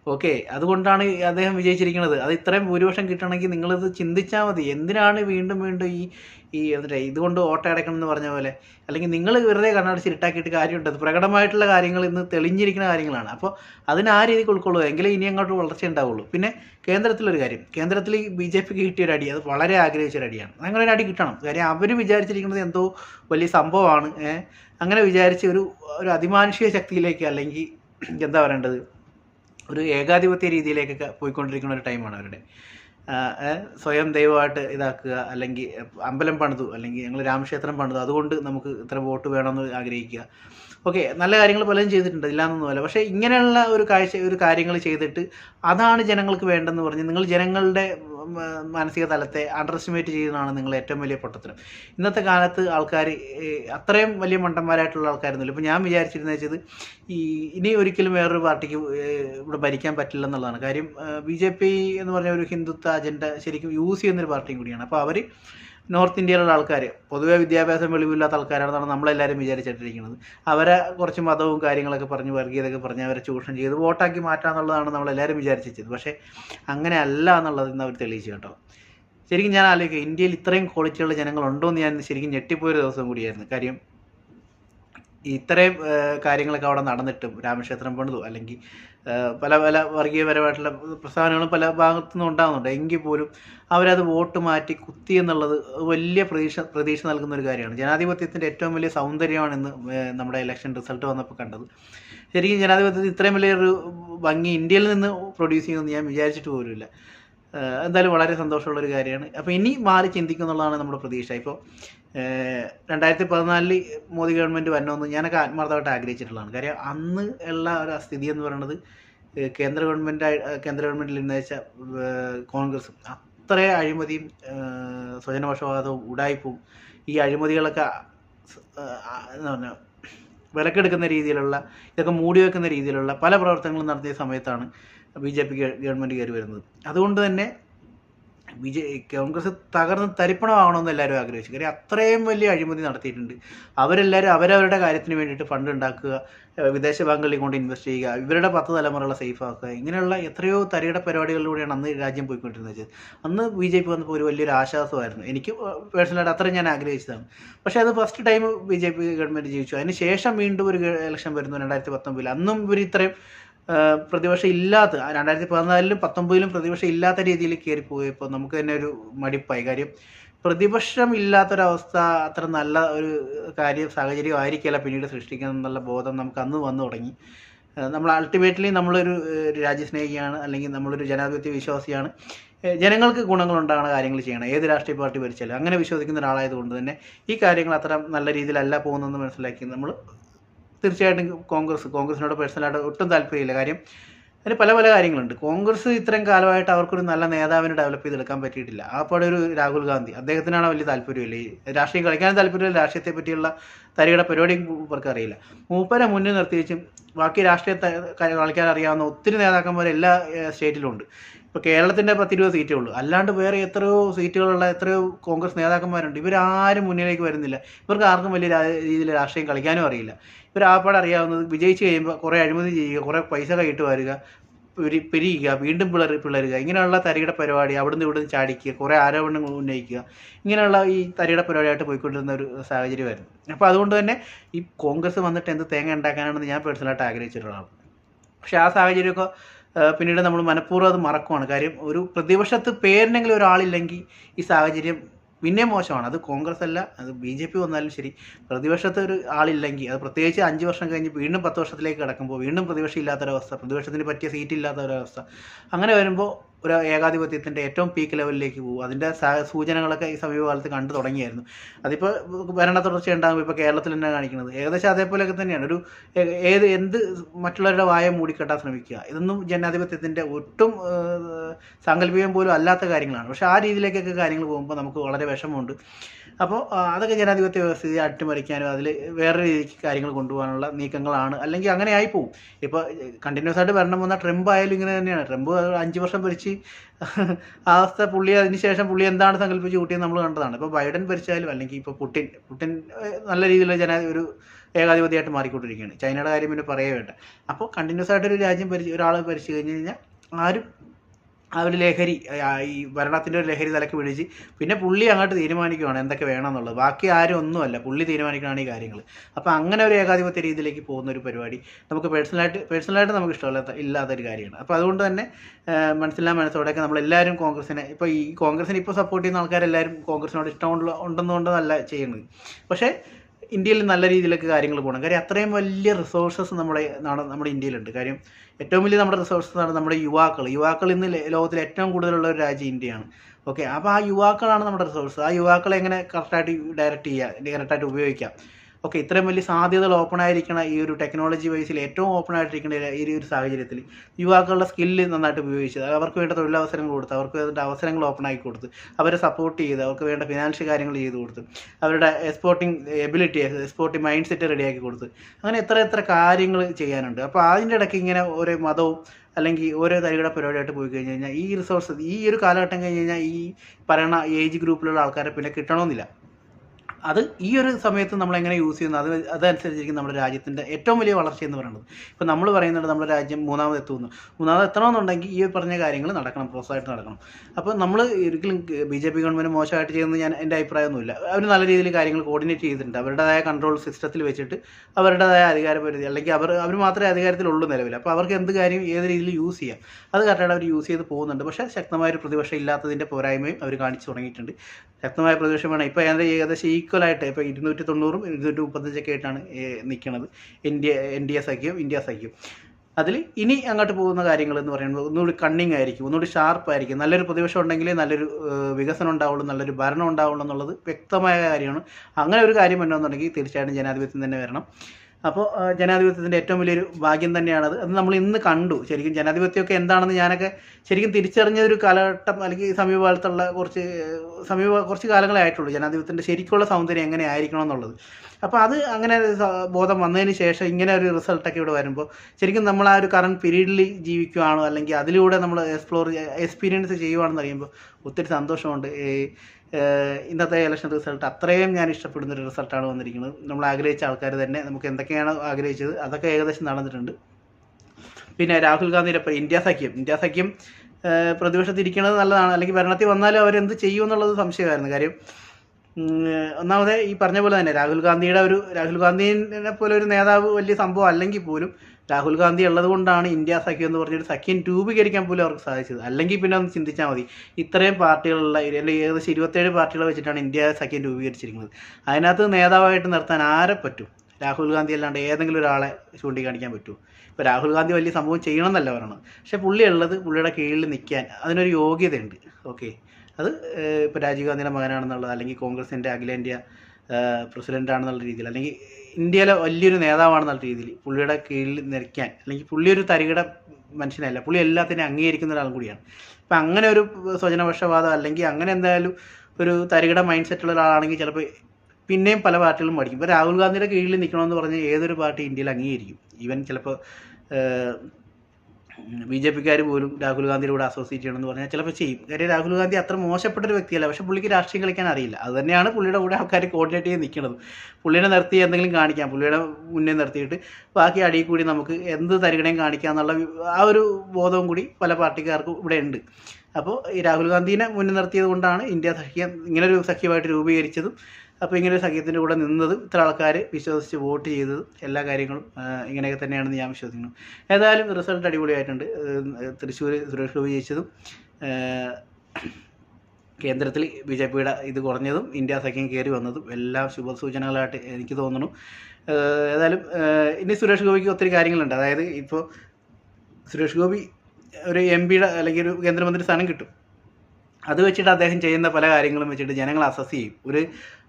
ഓക്കെ അതുകൊണ്ടാണ് അദ്ദേഹം വിജയിച്ചിരിക്കുന്നത്. അത് ഇത്രയും ഭൂരിപക്ഷം കിട്ടണമെങ്കിൽ നിങ്ങളിത് ചിന്തിച്ചാൽ മതി. എന്തിനാണ് വീണ്ടും വീണ്ടും ഈ ഈ എന്നിട്ട് ഇതുകൊണ്ട് ഓട്ട അടയ്ക്കണം എന്ന് പറഞ്ഞ പോലെ? അല്ലെങ്കിൽ നിങ്ങൾ വെറുതെ കണ്ണടച്ച് ഇരുട്ടാക്കിയിട്ട് കാര്യമുണ്ട്. അത് പ്രകടമായിട്ടുള്ള കാര്യങ്ങൾ ഇന്ന് തെളിഞ്ഞിരിക്കുന്ന കാര്യങ്ങളാണ്. അപ്പോൾ അതിന് ആ രീതിക്ക് ഉൾക്കൊള്ളുക. എങ്കിലേ ഇനി അങ്ങോട്ട് വളർച്ച ഉണ്ടാവുള്ളൂ. പിന്നെ കേന്ദ്രത്തിലൊരു കാര്യം. കേന്ദ്രത്തിൽ ബി ജെ പിക്ക് കിട്ടിയ ഒരു അടി അത് വളരെ ആഗ്രഹിച്ച ഒരു അടിയാണ്. അങ്ങനെ ഒരു അടി കിട്ടണം. കാര്യം അവർ വിചാരിച്ചിരിക്കുന്നത് എന്തോ വലിയ സംഭവമാണ്. അങ്ങനെ വിചാരിച്ച് ഒരു ഒരു അതിമാനുഷിക ശക്തിയിലേക്ക് അല്ലെങ്കിൽ എന്താ പറയേണ്ടത്? ഒരു ഏകാധിപത്യ രീതിയിലേക്കൊക്കെ പോയിക്കൊണ്ടിരിക്കുന്ന ഒരു ടൈമാണ് അവരുടെ. സ്വയം ദൈവമായിട്ട് ഇതാക്കുക അല്ലെങ്കിൽ അമ്പലം പണിതു അല്ലെങ്കിൽ ഞങ്ങൾ രാമക്ഷേത്രം പണിതു അതുകൊണ്ട് നമുക്ക് ഇത്ര വോട്ട് വേണമെന്ന് ആഗ്രഹിക്കുക. ഓക്കെ നല്ല കാര്യങ്ങൾ പലതും ചെയ്തിട്ടുണ്ട് ഇല്ലാന്നൊന്നുമല്ല പക്ഷേ ഇങ്ങനെയുള്ള ഒരു കാഴ്ച ഒരു കാര്യങ്ങൾ ചെയ്തിട്ട് അതാണ് ജനങ്ങൾക്ക് വേണ്ടെന്ന് പറഞ്ഞ് നിങ്ങൾ ജനങ്ങളുടെ മാനസിക തലത്തെ അണ്ടർ എസ്റ്റിമേറ്റ് ചെയ്യുന്നതാണ് നിങ്ങൾ ഏറ്റവും വലിയ പൊട്ടത്തരം. ഇന്നത്തെ കാലത്ത് ആൾക്കാർ അത്രയും വലിയ മണ്ടന്മാരായിട്ടുള്ള ആൾക്കാരൊന്നുമില്ല. ഇപ്പോൾ ഞാൻ വിചാരിച്ചിരുന്നത് വെച്ചത് ഈ ഇനി ഒരിക്കലും വേറൊരു പാർട്ടിക്ക് ഇവിടെ ഭരിക്കാൻ പറ്റില്ല എന്നുള്ളതാണ്. കാര്യം ബി ജെ പി എന്ന് പറഞ്ഞ ഒരു ഹിന്ദുത്വ അജണ്ട ശരിക്കും യൂസ് ചെയ്യുന്നൊരു പാർട്ടിയും കൂടിയാണ്. അപ്പോൾ അവർ നോർത്ത് ഇന്ത്യയിലുള്ള ആൾക്കാർ പൊതുവേ വിദ്യാഭ്യാസം വെളിവില്ലാത്ത ആൾക്കാരാണെന്നാണ് നമ്മളെല്ലാവരും വിചാരിച്ചിട്ടിരിക്കുന്നത്. അവരെ കുറച്ച് മതവും കാര്യങ്ങളൊക്കെ പറഞ്ഞ് വർഗീയതൊക്കെ പറഞ്ഞ് അവരെ ചൂഷണം ചെയ്ത് വോട്ടാക്കി മാറ്റാന്നുള്ളതാണ് നമ്മളെല്ലാവരും വിചാരിച്ചത് പക്ഷേ അങ്ങനെ അല്ല എന്നുള്ളത് ഇന്ന് അവർ തെളിയിച്ചു കേട്ടോ. ശരിക്കും ഞാൻ ആലോചിക്കുക ഇന്ത്യയിൽ ഇത്രയും ക്വാളിറ്റിയുള്ള ജനങ്ങളുണ്ടോ എന്ന് ഞാൻ ശരിക്കും ഞെട്ടിപ്പോയൊരു ദിവസം കൂടിയായിരുന്നു. കാര്യം ഇത്രയും കാര്യങ്ങളൊക്കെ അവിടെ നടന്നിട്ടും രാമക്ഷേത്രം പണിതു. അല്ലെങ്കിൽ പല പല വർഗീയപരമായിട്ടുള്ള പ്രസ്ഥാനങ്ങളും പല ഭാഗത്തു നിന്നും ഉണ്ടാകുന്നുണ്ട്. എങ്കിൽ പോലും അവരത് വോട്ട് മാറ്റി കുത്തി എന്നുള്ളത് വലിയ പ്രതീക്ഷ പ്രതീക്ഷ നൽകുന്ന ഒരു കാര്യമാണ്. ജനാധിപത്യത്തിന്റെ ഏറ്റവും വലിയ സൗന്ദര്യമാണെന്ന് നമ്മുടെ ഇലക്ഷൻ റിസൾട്ട് വന്നപ്പോൾ കണ്ടത്. ശരിക്കും ജനാധിപത്യത്തിൽ ഇത്രയും വലിയൊരു ഭംഗി ഇന്ത്യയിൽ നിന്ന് പ്രൊഡ്യൂസ് ചെയ്യുമെന്ന് ഞാൻ വിചാരിച്ചിട്ട് പോലുമില്ല. എന്തായാലും വളരെ സന്തോഷമുള്ളൊരു കാര്യമാണ്. അപ്പോൾ ഇനി മാറി ചിന്തിക്കും എന്നുള്ളതാണ് നമ്മുടെ പ്രതീക്ഷ. ഇപ്പോൾ രണ്ടായിരത്തി പതിനാലിൽ മോദി ഗവൺമെന്റ് വരണമെന്ന് ഞാനൊക്കെ ആത്മാർത്ഥമായിട്ട് ആഗ്രഹിച്ചിട്ടുള്ളതാണ്. കാര്യം അന്ന് ഉള്ള ഒരു സ്ഥിതി എന്ന് പറയുന്നത് കേന്ദ്ര ഗവൺമെന്റ് കേന്ദ്ര ഗവൺമെന്റിൽ ഇന്ന് വെച്ച കോൺഗ്രസും അത്ര അഴിമതിയും സ്വജനപക്ഷപാതവും ഉടായ്പും ഈ അഴിമതികളൊക്കെ എന്താ പറഞ്ഞ വിലക്കെടുക്കുന്ന രീതിയിലുള്ള ഇതൊക്കെ മൂടി വെക്കുന്ന രീതിയിലുള്ള പല പ്രവർത്തനങ്ങളും നടത്തിയ സമയത്താണ് ബി ജെ പി ഗവൺമെന്റ് കയറി വരുന്നത്. അതുകൊണ്ട് തന്നെ ജെ കോൺഗ്രസ് തകർന്ന് തരിപ്പണമാകണമെന്ന് എല്ലാവരും ആഗ്രഹിച്ചു. കാര്യം അത്രയും വലിയ അഴിമതി നടത്തിയിട്ടുണ്ട്. അവരെല്ലാവരും അവരവരുടെ കാര്യത്തിന് വേണ്ടിയിട്ട് ഫണ്ട് ഉണ്ടാക്കുക വിദേശ ബാങ്കുകളിൽ കൊണ്ട് ഇൻവെസ്റ്റ് ചെയ്യുക ഇവരുടെ പത്ത് തലമുറകളെ സേഫ് ആക്കുക ഇങ്ങനെയുള്ള എത്രയോ തരയുടെ പരിപാടികളിലൂടെയാണ് അന്ന് രാജ്യം പോയിക്കൊണ്ടിരുന്നത്. അന്ന് ബി ജെ പി വന്നപ്പോൾ ഒരു വലിയൊരു ആശ്വാസമായിരുന്നു. എനിക്ക് പേഴ്സണലായിട്ട് അത്രയും ഞാൻ ആഗ്രഹിച്ചതാണ്. പക്ഷേ അത് first time B J P government ജീവിച്ചു. അതിന് ശേഷം വീണ്ടും ഒരു ഇലക്ഷൻ വരുന്നു രണ്ടായിരത്തി പത്തൊമ്പതിൽ. അന്നും ഇവർ ഇത്രയും പ്രതിപക്ഷം ഇല്ലാത്ത രണ്ടായിരത്തി പതിനാലിലും പത്തൊമ്പതിലും പ്രതിപക്ഷം ഇല്ലാത്ത രീതിയിൽ കയറിപ്പോയപ്പോൾ നമുക്ക് തന്നെ ഒരു മടിപ്പായി. കാര്യം പ്രതിപക്ഷം ഇല്ലാത്തൊരവസ്ഥ അത്ര നല്ല ഒരു കാര്യം സാഹചര്യം ആയിരിക്കില്ല പിന്നീട് സൃഷ്ടിക്കണം ബോധം നമുക്ക് അന്ന് വന്നു തുടങ്ങി. നമ്മൾ അൾട്ടിമേറ്റ്ലി നമ്മളൊരു രാജ്യസ്നേഹിയാണ് അല്ലെങ്കിൽ നമ്മളൊരു ജനാധിപത്യ വിശ്വാസിയാണ്. ജനങ്ങൾക്ക് ഗുണങ്ങളുണ്ടാകുന്ന കാര്യങ്ങൾ ചെയ്യണം. ഏത് രാഷ്ട്രീയ പാർട്ടി ഭരിച്ചാലും. അങ്ങനെ വിശ്വസിക്കുന്ന ഒരാളായതുകൊണ്ട് തന്നെ ഈ കാര്യങ്ങൾ അത്ര നല്ല രീതിയിലല്ല പോകുന്നതെന്ന് മനസ്സിലാക്കി നമ്മൾ തീർച്ചയായിട്ടും കോൺഗ്രസ് കോൺഗ്രസിനോട് പേഴ്സണലായിട്ട് ഒട്ടും താല്പര്യമില്ല. കാര്യം അതിന് പല പല കാര്യങ്ങളുണ്ട്. കോൺഗ്രസ് ഇത്രയും കാലമായിട്ട് അവർക്കൊരു നല്ല നേതാവിനെ ഡെവലപ്പ് ചെയ്തെടുക്കാൻ പറ്റിയിട്ടില്ല. ആപ്പോടെ ഒരു രാഹുൽ ഗാന്ധി അദ്ദേഹത്തിനാണ് വലിയ താല്പര്യമില്ല. ഈ രാഷ്ട്രീയം കളിക്കാനും താല്പര്യമില്ല രാഷ്ട്രീയത്തെ പറ്റിയുള്ള തരികയുടെ പരിപാടിയും ഇവർക്ക് അറിയില്ല. മൂപ്പരെ മുന്നിൽ നിർത്തി വെച്ചും ബാക്കി രാഷ്ട്രീയ കളിക്കാൻ അറിയാവുന്ന ഒത്തിരി നേതാക്കന്മാർ എല്ലാ സ്റ്റേറ്റിലുമുണ്ട് ഇപ്പോൾ കേരളത്തിന്റെ പത്തിരുപത് സീറ്റേ ഉള്ളൂ. അല്ലാണ്ട് വേറെ എത്രയോ സീറ്റുകളുള്ള എത്രയോ കോൺഗ്രസ് നേതാക്കന്മാരുണ്ട്. ഇവരാരും മുന്നിലേക്ക് വരുന്നില്ല. ഇവർക്ക് ആർക്കും വലിയ രീതിയിൽ രാഷ്ട്രീയം കളിക്കാനും അറിയില്ല. ഒരു ആപ്പാട് അറിയാവുന്നത് വിജയിച്ച് കഴിയുമ്പോൾ കുറേ അഴിമതി ചെയ്യുക കുറേ പൈസ കൈയിട്ട് വരിക പിരി പിരിയുക വീണ്ടും പിളർ പിളരുക ഇങ്ങനെയുള്ള തരികിട പരിപാടി അവിടുന്ന് ഇവിടുന്ന് ചാടിക്കുക കുറേ ആരോപണങ്ങൾ ഉന്നയിക്കുക. ഇങ്ങനെയുള്ള ഈ തരികിട പരിപാടിയായിട്ട് പോയിക്കൊണ്ടിരുന്ന ഒരു സാഹചര്യമായിരുന്നു അപ്പോൾ അതുകൊണ്ട് തന്നെ ഈ കോൺഗ്രസ് വന്നിട്ട് എന്ത് തേങ്ങ ഉണ്ടാക്കാനാണെന്ന് ഞാൻ പേഴ്സണലായിട്ട് ആഗ്രഹിച്ചിട്ടുള്ളതാണ് പക്ഷേ ആ സാഹചര്യമൊക്കെ പിന്നീട് നമ്മൾ മനഃപൂർവം അത് മറക്കുവാണ്. കാര്യം ഒരു പ്രതിപക്ഷത്ത് പേരിനെങ്കിലും ഒരാളില്ലെങ്കിൽ ഈ സാഹചര്യം പിന്നെ മോശമാണ്. അത് കോൺഗ്രസ് അല്ല അത് ബി ജെ പി വന്നാലും ശരി. പ്രതിപക്ഷത്ത് ഒരു ആളില്ലെങ്കിൽ അത് പ്രത്യേകിച്ച് അഞ്ച് വർഷം കഴിഞ്ഞ് വീണ്ടും പത്ത് വർഷത്തിലേക്ക് കിടക്കുമ്പോൾ വീണ്ടും പ്രതിപക്ഷം ഇല്ലാത്തൊരവസ്ഥ പ്രതിപക്ഷത്തിന് പറ്റിയ സീറ്റ് ഇല്ലാത്ത ഒരവസ്ഥ അങ്ങനെ വരുമ്പോൾ ഒരു ഏകാധിപത്യത്തിന്റെ ഏറ്റവും പീക്ക് ലെവലിലേക്ക് പോകും. അതിന്റെ സൂചനകളൊക്കെ ഈ സമീപകാലത്ത് കണ്ടു തുടങ്ങിയായിരുന്നു. അതിപ്പോൾ ഭരണ തുടർച്ച ഉണ്ടാകും ഇപ്പോൾ കേരളത്തിൽ തന്നെ കാണിക്കുന്നത്. ഏകദേശം അതേപോലെയൊക്കെ തന്നെയാണ്. ഒരു ഏത് എന്ത് മറ്റുള്ളവരുടെ വായ മൂടിക്കെട്ടാൻ ശ്രമിക്കുക. ഇതൊന്നും ജനാധിപത്യത്തിന്റെ ഒട്ടും സാങ്കല്പികം പോലും അല്ലാത്ത കാര്യങ്ങളാണ്. പക്ഷേ ആ രീതിയിലേക്കൊക്കെ കാര്യങ്ങൾ പോകുമ്പോൾ നമുക്ക് വളരെ വിഷമമുണ്ട്. അപ്പോൾ അതൊക്കെ ജനാധിപത്യ വ്യവസ്ഥയെ അട്ടിമറിക്കാനും അതിൽ വേറെ രീതിക്ക് കാര്യങ്ങൾ കൊണ്ടുപോകാനുള്ള നീക്കങ്ങളാണ്. അല്ലെങ്കിൽ അങ്ങനെ ആയി പോകും ഇപ്പോൾ കണ്ടിന്യൂസ് ആയിട്ട് ഭരണം വന്ന ട്രംപ് ആയാലും ഇങ്ങനെ തന്നെയാണ്. ട്രംപ് അഞ്ച് വർഷം ഭരിച്ച് അവസ്ഥ പുള്ളി അതിനുശേഷം പുള്ളി എന്താണ് സങ്കല്പിച്ച് കൂട്ടിയത് നമ്മൾ കണ്ടതാണ്. ഇപ്പോൾ ബൈഡൻ ഭരിച്ചാലും അല്ലെങ്കിൽ ഇപ്പോൾ പുട്ടിൻ പുട്ടിൻ നല്ല രീതിയിലുള്ള ജന ഒരു ഏകാധിപതിയായിട്ട് മാറിക്കൊണ്ടിരിക്കുകയാണ്. ചൈനയുടെ കാര്യം പിന്നെ പറയേ വേണ്ട. അപ്പോൾ കണ്ടിന്യൂസ് ആയിട്ട് ഒരു രാജ്യം ഭരിച്ച് ഒരാൾ ഭരിച്ചു കഴിഞ്ഞ് കഴിഞ്ഞാൽ ആരും ആ ഒരു ലഹരി ഈ ഭരണത്തിന്റെ ഒരു ലഹരി തലക്ക് പിടിച്ച് പിന്നെ പുള്ളി അങ്ങോട്ട് തീരുമാനിക്കുകയാണ് എന്തൊക്കെ വേണമെന്നുള്ളത്. ബാക്കി ആരും ഒന്നുമല്ല. പുള്ളി തീരുമാനിക്കുകയാണ് ഈ കാര്യങ്ങൾ അപ്പോൾ അങ്ങനെ ഒരു ഏകാധിപത്യ രീതിയിലേക്ക് പോകുന്ന ഒരു പരിപാടി നമുക്ക് പേഴ്സണലായിട്ട് പേഴ്സണലായിട്ട് നമുക്ക് ഇഷ്ടമല്ലാത്ത ഇല്ലാത്തൊരു കാര്യമാണ്. അപ്പോൾ അതുകൊണ്ട് തന്നെ മനസ്സിലാ മനസ്സോടെയൊക്കെ നമ്മളെല്ലാവരും കോൺഗ്രസിനെ ഇപ്പോൾ ഈ കോൺഗ്രസിനെ ഇപ്പോൾ സപ്പോർട്ട് ചെയ്യുന്ന ആൾക്കാരെല്ലാവരും കോൺഗ്രസിനോട് ഇഷ്ടമുള്ള ഉണ്ടെന്നുകൊണ്ടല്ല ചെയ്യുന്നത്. പക്ഷേ ഇന്ത്യയിൽ നല്ല രീതിയിലൊക്കെ കാര്യങ്ങൾ പോകണം കാര്യം അത്രയും വലിയ റിസോഴ്സസ് നമ്മുടെ നമ്മുടെ ഇന്ത്യയിലുണ്ട്. കാര്യം ഏറ്റവും വലിയ നമ്മുടെ റിസോഴ്സ് ആണ് നമ്മുടെ യുവാക്കൾ. യുവാക്കൾ ഇന്ന് ലോകത്തിൽ ഏറ്റവും കൂടുതലുള്ള ഒരു രാജ്യം ഇന്ത്യയാണ്. ഓക്കെ അപ്പോൾ ആ യുവാക്കളാണ് നമ്മുടെ റിസോഴ്സ് ആ യുവാക്കളെ എങ്ങനെ കറക്റ്റായിട്ട് ഡയറക്റ്റ് ചെയ്യുക കറക്റ്റായിട്ട് ഉപയോഗിക്കാം? ഓക്കെ ഇത്രയും വലിയ സാധ്യതകൾ ഓപ്പൺ ആയിരിക്കണ ഈ ഒരു ടെക്നോളജി വൈസിൽ ഏറ്റവും ഓപ്പൺ ആയിട്ടിരിക്കുന്ന ഈ ഒരു സാഹചര്യത്തിൽ യുവാക്കളുടെ സ്കില്ല് നന്നായിട്ട് ഉപയോഗിച്ചത് അവർക്ക് വേണ്ട തൊഴിലവസരങ്ങൾ കൊടുത്ത് അവർക്ക് വേണ്ട അവസരങ്ങൾ ഓപ്പൺ ആക്കി കൊടുത്ത് അവരെ സപ്പോർട്ട് ചെയ്ത് അവർക്ക് വേണ്ട ഫിനാൻഷ്യൽ കാര്യങ്ങൾ ചെയ്ത് കൊടുത്ത് അവരുടെ exporting ability exporting mind set റെഡിയാക്കി കൊടുത്ത് അങ്ങനെ എത്ര എത്ര കാര്യങ്ങൾ ചെയ്യാനുണ്ട്. അപ്പോൾ അതിന്റെ ഇടയ്ക്ക് ഇങ്ങനെ ഓരോ മതവും അല്ലെങ്കിൽ ഓരോ തരികട പരിപാടിയായിട്ട് പോയി കഴിഞ്ഞ് കഴിഞ്ഞാൽ ഈ റിസോഴ്സ് ഈ ഒരു കാലഘട്ടം കഴിഞ്ഞ് കഴിഞ്ഞാൽ ഈ പറയുന്ന ഏജ് ഗ്രൂപ്പിലുള്ള ആൾക്കാരെ പിന്നെ കിട്ടണമെന്നില്ല. അത് ഈ ഒരു സമയത്ത് നമ്മൾ എങ്ങനെ യൂസ് ചെയ്യുന്നു? അത് അതനുസരിച്ചിരിക്കും നമ്മുടെ രാജ്യത്തിന്റെ ഏറ്റവും വലിയ വളർച്ച എന്ന് പറയുന്നത്. ഇപ്പോൾ നമ്മൾ പറയുന്നുണ്ട് നമ്മുടെ രാജ്യം മൂന്നാമത് എത്തുമെന്ന്. മൂന്നാമത് എത്തണമെന്നുണ്ടെങ്കിൽ ഈ പറഞ്ഞ കാര്യങ്ങൾ നടക്കണം പ്രോത്സാഹമായിട്ട് നടക്കണം. അപ്പോൾ നമ്മൾ ഒരിക്കലും ബി ജെ പി ഗവൺമെന്റ് മോശമായിട്ട് ചെയ്യുന്നത് ഞാൻ എന്റെ അഭിപ്രായമൊന്നുമില്ല. അവർ നല്ല രീതിയിൽ കാര്യങ്ങൾ കോർഡിനേറ്റ് ചെയ്തിട്ടുണ്ട്. അവരുടേതായ കൺട്രോൾ സിസ്റ്റത്തിൽ വെച്ചിട്ട് അവരുടേതായ അധികാരപരിധി അല്ലെങ്കിൽ അവർ അവർ മാത്രമേ അധികാരത്തിലുള്ളൂ നിലവിൽ അപ്പോൾ അവർക്ക് എന്ത് കാര്യം ഏത് രീതിയിൽ യൂസ് ചെയ്യാം? അത് കറക്റ്റായിട്ട് അവർ യൂസ് ചെയ്ത് പോകുന്നുണ്ട്. പക്ഷേ ശക്തമായൊരു പ്രതിപക്ഷം ഇല്ലാത്തതിന്റെ പോരായ്മയും അവർ കാണിച്ചു തുടങ്ങിയിട്ടുണ്ട്. ശക്തമായ പ്രതിപക്ഷം വേണം. ഇപ്പോൾ ഏകദേശം ഏകദേശം ഈക്വലായിട്ട് ഇപ്പോൾ ഇരുന്നൂറ്റി തൊണ്ണൂറും ഇരുന്നൂറ്റി മുപ്പത്തഞ്ചൊക്കെ ആയിട്ടാണ് നിൽക്കുന്നത് ഇന്ത്യ എൻ ഡി എ സഖ്യവും ഇന്ത്യ സഖ്യവും അതിൽ ഇനി അങ്ങോട്ട് പോകുന്ന കാര്യങ്ങൾ എന്ന് പറയുന്നത് ഒന്നുകൂടി കണ്ണിങ് ആയിരിക്കും ഒന്നുകൂടി ഷാർപ്പ് ആയിരിക്കും. നല്ലൊരു പ്രതിപക്ഷം ഉണ്ടെങ്കിലേ നല്ലൊരു വികസനം ഉണ്ടാവുള്ളൂ നല്ലൊരു ഭരണം ഉണ്ടാവുള്ളൂ എന്നുള്ളത് വ്യക്തമായ കാര്യമാണ്. അങ്ങനെ ഒരു കാര്യം വരണമെന്നുണ്ടെങ്കിൽ തീർച്ചയായിട്ടും ജനാധിപത്യം തന്നെ വരണം. അപ്പോൾ ജനാധിപത്യത്തിന്റെ ഏറ്റവും വലിയൊരു ഭാഗ്യം തന്നെയാണത്. അത് നമ്മൾ ഇന്ന് കണ്ടു. ശരിക്കും ജനാധിപത്യമൊക്കെ എന്താണെന്ന് ഞാനൊക്കെ ശരിക്കും തിരിച്ചറിഞ്ഞ ഒരു കാലഘട്ടം അല്ലെങ്കിൽ സമീപകാലത്തുള്ള കുറച്ച് സമീപ കുറച്ച് കാലങ്ങളെ ആയിട്ടുള്ളൂ ജനാധിപത്യത്തിന്റെ ശരിക്കുള്ള സൗന്ദര്യം എങ്ങനെ ആയിരിക്കണം എന്നുള്ളത് അപ്പോൾ അത് അങ്ങനെ ബോധം വന്നതിന് ശേഷം ഇങ്ങനെ ഒരു റിസൾട്ടൊക്കെ ഇവിടെ വരുമ്പോൾ ശരിക്കും നമ്മൾ ആ ഒരു കറണ്ട് പീരീഡിൽ ജീവിക്കുകയാണോ അല്ലെങ്കിൽ അതിലൂടെ നമ്മൾ എക്സ്പ്ലോർ എക്സ്പീരിയൻസ് ചെയ്യുവാണെന്ന് അറിയുമ്പോൾ ഒത്തിരി സന്തോഷമുണ്ട്. ഇന്നത്തെ ഇലക്ഷൻ റിസൾട്ട് അത്രയും ഞാൻ ഇഷ്ടപ്പെടുന്ന ഒരു റിസൾട്ടാണ് വന്നിരിക്കുന്നത്. നമ്മൾ ആഗ്രഹിച്ച ആൾക്കാർ തന്നെ നമുക്ക് എന്തൊക്കെയാണ് ആഗ്രഹിച്ചത്? അതൊക്കെ ഏകദേശം നടന്നിട്ടുണ്ട്. പിന്നെ രാഹുൽ ഗാന്ധിയുടെ ഇപ്പോൾ ഇന്ത്യ സഖ്യം. ഇന്ത്യ സഖ്യം പ്രതിപക്ഷത്തിരിക്കുന്നത് നല്ലതാണ്. അല്ലെങ്കിൽ ഭരണത്തിൽ വന്നാലും അവരെന്ത് ചെയ്യുമെന്നുള്ളത് സംശയമായിരുന്നു. കാര്യം ഒന്നാമത് ഈ പറഞ്ഞ പോലെ തന്നെ രാഹുൽ ഗാന്ധിയുടെ ഒരു രാഹുൽ ഗാന്ധിനെ പോലെ ഒരു നേതാവ് വലിയ സംഭവം അല്ലെങ്കിൽ പോലും രാഹുൽ ഗാന്ധി ഉള്ളത് കൊണ്ടാണ് ഇന്ത്യ സഖ്യം എന്ന് പറഞ്ഞൊരു സഖ്യം രൂപീകരിക്കാൻ പോലും അവർക്ക് സാധിച്ചത്. അല്ലെങ്കിൽ പിന്നെ ഒന്ന് ചിന്തിച്ചാൽ മതി ഇത്രയും പാർട്ടികളുള്ള അല്ലെങ്കിൽ ഏകദേശം ഇരുപത്തേഴ് പാർട്ടികൾ വെച്ചിട്ടാണ് ഇന്ത്യ സഖ്യം രൂപീകരിച്ചിരിക്കുന്നത്. അതിനകത്ത് നേതാവായിട്ട് നിർത്താൻ ആരെ പറ്റും? രാഹുൽ ഗാന്ധി അല്ലാണ്ട് ഏതെങ്കിലും ഒരാളെ ചൂണ്ടിക്കാണിക്കാൻ പറ്റുമോ? ഇപ്പോൾ രാഹുൽ ഗാന്ധി വലിയ സംഭവം ചെയ്യണമെന്നല്ല പറയണത്. പക്ഷേ പുള്ളി ഉള്ളത് പുള്ളിയുടെ കീഴിൽ നിൽക്കാൻ അതിനൊരു യോഗ്യതയുണ്ട്. ഓക്കെ. അത് ഇപ്പോൾ രാജീവ് ഗാന്ധിയുടെ മകനാണെന്നുള്ളത് അല്ലെങ്കിൽ കോൺഗ്രസിന്റെ അഖിലേന്ത്യാ പ്രസിഡന്റ് ആണെന്നുള്ള രീതിയിൽ അല്ലെങ്കിൽ ഇന്ത്യയിലെ വലിയൊരു നേതാവാണെന്നുള്ള രീതിയിൽ പുള്ളിയുടെ കീഴിൽ നിൽക്കാൻ അല്ലെങ്കിൽ പുള്ളി ഒരു തരികിട മനുഷ്യനല്ല പുള്ളി എല്ലാത്തിനെയും അംഗീകരിക്കുന്ന ഒരാളും കൂടിയാണ്. അപ്പം അങ്ങനെ ഒരു സ്വജനപക്ഷപാതം അല്ലെങ്കിൽ അങ്ങനെ എന്തായാലും ഒരു തരികിട മൈൻഡ് സെറ്റുള്ള ഒരാളാണെങ്കിൽ ചിലപ്പോൾ പിന്നെയും പല പാർട്ടികളും പഠിക്കും ഇപ്പോൾ രാഹുൽ ഗാന്ധിയുടെ കീഴിൽ നിൽക്കണമെന്ന് പറഞ്ഞാൽ ഏതൊരു പാർട്ടി ഇന്ത്യയിൽ അംഗീകരിക്കും? ഈവൻ ചിലപ്പോൾ ബി ജെ പിക്കാർ പോലും രാഹുൽ ഗാന്ധിയുടെ അസോസിയേറ്റ് ചെയ്യണമെന്ന് പറഞ്ഞാൽ ചിലപ്പോൾ ചെയ്യും. കാര്യം രാഹുൽ ഗാന്ധി അത്ര മോശപ്പെട്ട ഒരു വ്യക്തിയല്ല. പക്ഷേ പുള്ളിക്ക് രാഷ്ട്രീയം കളിക്കാൻ അറിയില്ല. അത് തന്നെയാണ് പുള്ളിയുടെ കൂടെ ആൾക്കാർ കോർഡിനേറ്റ് ചെയ്ത് നിൽക്കുന്നത് പുള്ളിയുടെ നിർത്തി എന്തെങ്കിലും കാണിക്കാം. പുള്ളിയുടെ മുന്നേ നിർത്തിയിട്ട് ബാക്കി അടിയിൽ കൂടി നമുക്ക് എന്ത് തരികടയും കാണിക്കാം എന്നുള്ള ആ ഒരു ബോധവും കൂടി പല പാർട്ടിക്കാർക്കും ഇവിടെ ഉണ്ട്. അപ്പോൾ ഈ രാഹുൽ ഗാന്ധിനെ മുന്നിൽ നിർത്തിയത് കൊണ്ടാണ് ഇന്ത്യ സഖ്യം ഇങ്ങനെ ഒരു സഖ്യമായിട്ട് രൂപീകരിച്ചതും അപ്പോൾ ഇങ്ങനെ സഖ്യത്തിന്റെ കൂടെ നിന്നത് ഇത്ര ആൾക്കാർ വിശ്വസിച്ച് വോട്ട് ചെയ്തതും എല്ലാ കാര്യങ്ങളും ഇങ്ങനെയൊക്കെ തന്നെയാണെന്ന് ഞാൻ വിശ്വസിക്കുന്നു. ഏതായാലും റിസൾട്ട് അടിപൊളിയായിട്ടുണ്ട്. തൃശ്ശൂർ സുരേഷ് ഗോപി ജയിച്ചതും കേന്ദ്രത്തിൽ ബി ജെ പിയുടെ ഇത് കുറഞ്ഞതും ഇന്ത്യ സഖ്യം കയറി വന്നതും എല്ലാം ശുഭസൂചനകളായിട്ട് എനിക്ക് തോന്നുന്നു. ഏതായാലും ഇനി സുരേഷ് ഗോപിക്ക് ഒത്തിരി കാര്യങ്ങളുണ്ട്. അതായത് ഇപ്പോൾ സുരേഷ് ഗോപി ഒരു എം പിയുടെ അല്ലെങ്കിൽ ഒരു കേന്ദ്രമന്ത്രി സ്ഥാനം കിട്ടും. അത് വെച്ചിട്ട് അദ്ദേഹം ചെയ്യുന്ന പല കാര്യങ്ങളും വെച്ചിട്ട് ജനങ്ങൾ അസസ് ചെയ്യും. ഒരു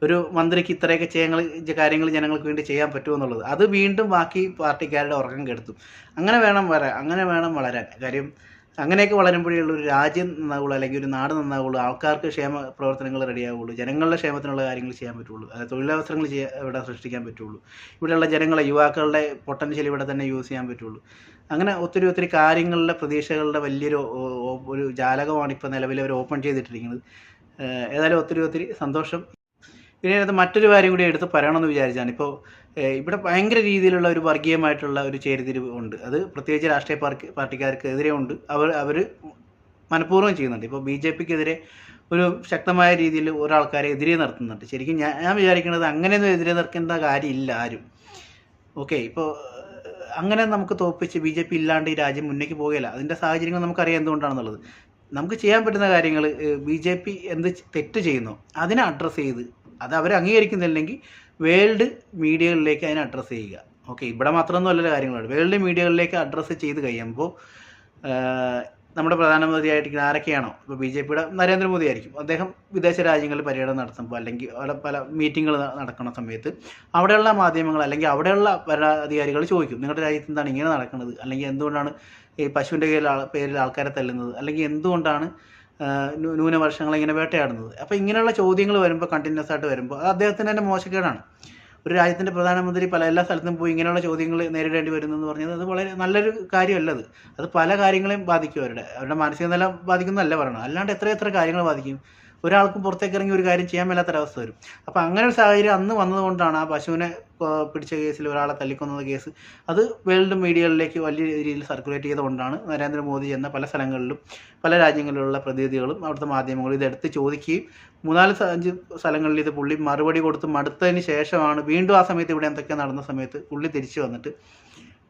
ഒരു മന്ത്രിക്ക് ഇത്രയൊക്കെ ചെയ്യങ്ങൾ കാര്യങ്ങൾ ജനങ്ങൾക്ക് വേണ്ടി ചെയ്യാൻ പറ്റുമെന്നുള്ളത് അത് വീണ്ടും ബാക്കി പാർട്ടിക്കാരുടെ ഉറക്കം കെടുത്തും. അങ്ങനെ വേണം വരാൻ അങ്ങനെ വേണം വളരാൻ. കാര്യം അങ്ങനെയൊക്കെ വളരുമ്പോഴേ ഉള്ളൂ ഒരു രാജ്യം നന്നാവുള്ളൂ അല്ലെങ്കിൽ ഒരു നാട് നന്നാവുള്ളൂ ആൾക്കാർക്ക് ക്ഷേമ പ്രവർത്തനങ്ങൾ റെഡിയാവുള്ളൂ ജനങ്ങളുടെ ക്ഷേമത്തിനുള്ള കാര്യങ്ങൾ ചെയ്യാൻ പറ്റുള്ളൂ അതായത് തൊഴിലവസരങ്ങൾ ചെയ്യാൻ ഇവിടെ സൃഷ്ടിക്കാൻ പറ്റുള്ളൂ. ഇവിടെയുള്ള ജനങ്ങളെ യുവാക്കളുടെ പൊട്ടൻഷ്യൽ ഇവിടെ തന്നെ യൂസ് ചെയ്യാൻ പറ്റുള്ളൂ. അങ്ങനെ ഒത്തിരി ഒത്തിരി കാര്യങ്ങളുടെ പ്രതീക്ഷകളുടെ വലിയൊരു ഒരു ജാലകമാണ് ഇപ്പോൾ നിലവിൽ അവർ ഓപ്പൺ ചെയ്തിട്ടിരിക്കുന്നത്. ഏതായാലും ഒത്തിരി ഒത്തിരി സന്തോഷം. പിന്നെ അത് മറ്റൊരു കാര്യം കൂടി എടുത്ത് പറയണമെന്ന് വിചാരിച്ചാണ്. ഇപ്പോൾ ഇവിടെ ഭയങ്കര രീതിയിലുള്ള ഒരു വർഗീയമായിട്ടുള്ള ഒരു ചേരിതിരിവ് ഉണ്ട്. അത് പ്രത്യേകിച്ച് രാഷ്ട്രീയ പാർട്ടി പാർട്ടിക്കാർക്കെതിരെ ഉണ്ട്. അവർ അവർ മനഃപൂർവം ചെയ്യുന്നുണ്ട്. ഇപ്പോൾ ബി ജെ പിക്കെതിരെ ഒരു ശക്തമായ രീതിയിൽ ഒരാൾക്കാരെ എതിരെ നിർത്തുന്നുണ്ട്. ശരിക്കും ഞാൻ ഞാൻ വിചാരിക്കുന്നത് അങ്ങനെയൊന്നും എതിരെ നിർത്തേണ്ട കാര്യമില്ല ആരും. ഓക്കെ ഇപ്പോൾ അങ്ങനെ നമുക്ക് തോപ്പിച്ച് ബി ജെ പി ഇല്ലാണ്ട് ഈ രാജ്യം മുന്നേക്ക് പോകുകയില്ല അതിന്റെ സാഹചര്യങ്ങൾ നമുക്കറിയാം എന്തുകൊണ്ടാണെന്നുള്ളത്. നമുക്ക് ചെയ്യാൻ പറ്റുന്ന കാര്യങ്ങൾ ബി ജെ പി എന്ത് തെറ്റ് ചെയ്യുന്നു അതിനെ അഡ്രസ്സ് ചെയ്ത് അത് അവർ അംഗീകരിക്കുന്നില്ലെങ്കിൽ വേൾഡ് മീഡിയകളിലേക്ക് അതിനെ അഡ്രസ്സ് ചെയ്യുക. ഓക്കെ ഇവിടെ മാത്രമൊന്നും അല്ലല്ലോ കാര്യങ്ങളുണ്ട് വേൾഡ് മീഡിയകളിലേക്ക് അഡ്രസ്സ് ചെയ്ത് കഴിയുമ്പോൾ നമ്മുടെ പ്രധാനമന്ത്രിയായിട്ട് ആരൊക്കെയാണോ? ഇപ്പോൾ ബി ജെ പിയുടെ നരേന്ദ്രമോദി ആയിരിക്കും. അദ്ദേഹം വിദേശ രാജ്യങ്ങളിൽ പര്യടനം നടത്തുമ്പോൾ അല്ലെങ്കിൽ അവിടെ പല മീറ്റിങ്ങുകൾ നടക്കുന്ന സമയത്ത് അവിടെയുള്ള മാധ്യമങ്ങൾ അല്ലെങ്കിൽ അവിടെയുള്ള ഭരണാധികാരികൾ ചോദിക്കും. നിങ്ങളുടെ രാജ്യത്ത് എന്താണ് ഇങ്ങനെ നടക്കുന്നത്? അല്ലെങ്കിൽ എന്തുകൊണ്ടാണ് ഈ പശുവിന്റെ പേരിൽ പേരിൽ ആൾക്കാരെ തല്ലുന്നത്? അല്ലെങ്കിൽ എന്തുകൊണ്ടാണ് ആ, ന്യൂ- ന്യൂനപക്ഷങ്ങൾ ഇങ്ങനെ വേട്ടയാടുന്നത്. അപ്പോൾ ഇങ്ങനെയുള്ള ചോദ്യങ്ങൾ വരുമ്പോൾ കണ്ടിന്യൂസ് ആയിട്ട് വരുമ്പോൾ അത് അദ്ദേഹത്തിന് തന്നെ മോശക്കേടാണ്. ഒരു രാജ്യത്തിന്റെ പ്രധാനമന്ത്രി പല എല്ലാ സ്ഥലത്തും പോയി ഇങ്ങനെയുള്ള ചോദ്യങ്ങൾ നേരിടേണ്ടി വരുന്നു എന്ന് പറഞ്ഞത് അത് വളരെ നല്ലൊരു കാര്യമല്ല അത്. അത് പല കാര്യങ്ങളെയും ബാധിക്കും അവരുടെ. അവരുടെ മാനസിക നില ബാധിക്കുന്നതല്ല പറയണം അല്ലാണ്ട് എത്ര എത്ര കാര്യങ്ങൾ ബാധിക്കും? ഒരാൾക്കും പുറത്തേക്ക് ഇറങ്ങി ഒരു കാര്യം ചെയ്യാൻ മേലാത്തൊരവസ്ഥ വരും. അപ്പോൾ അങ്ങനെ ഒരു സാഹചര്യം അന്ന് വന്നതുകൊണ്ടാണ് ആ പശുവിനെ പിടിച്ച കേസിൽ ഒരാളെ തല്ലിക്കൊന്നത് കേസ്. അത് വേൾഡ് മീഡിയകളിലേക്ക് വലിയ രീതിയിൽ സർക്കുലേറ്റ് ചെയ്തുകൊണ്ടാണ് നരേന്ദ്രമോദി എന്ന പല സ്ഥലങ്ങളിലും പല രാജ്യങ്ങളിലുള്ള പ്രതിനിധികളും അവിടുത്തെ മാധ്യമങ്ങളും ഇതെടുത്ത് ചോദിക്കുകയും മൂന്നാൽ അഞ്ച് സ്ഥലങ്ങളിൽ ഇത് പുള്ളി മറുപടി കൊടുത്ത് മടുത്തതിന് ശേഷമാണ് വീണ്ടും ആ സമയത്ത് ഇവിടെ എന്തൊക്കെ നടന്ന സമയത്ത് പുള്ളി തിരിച്ചു വന്നിട്ട്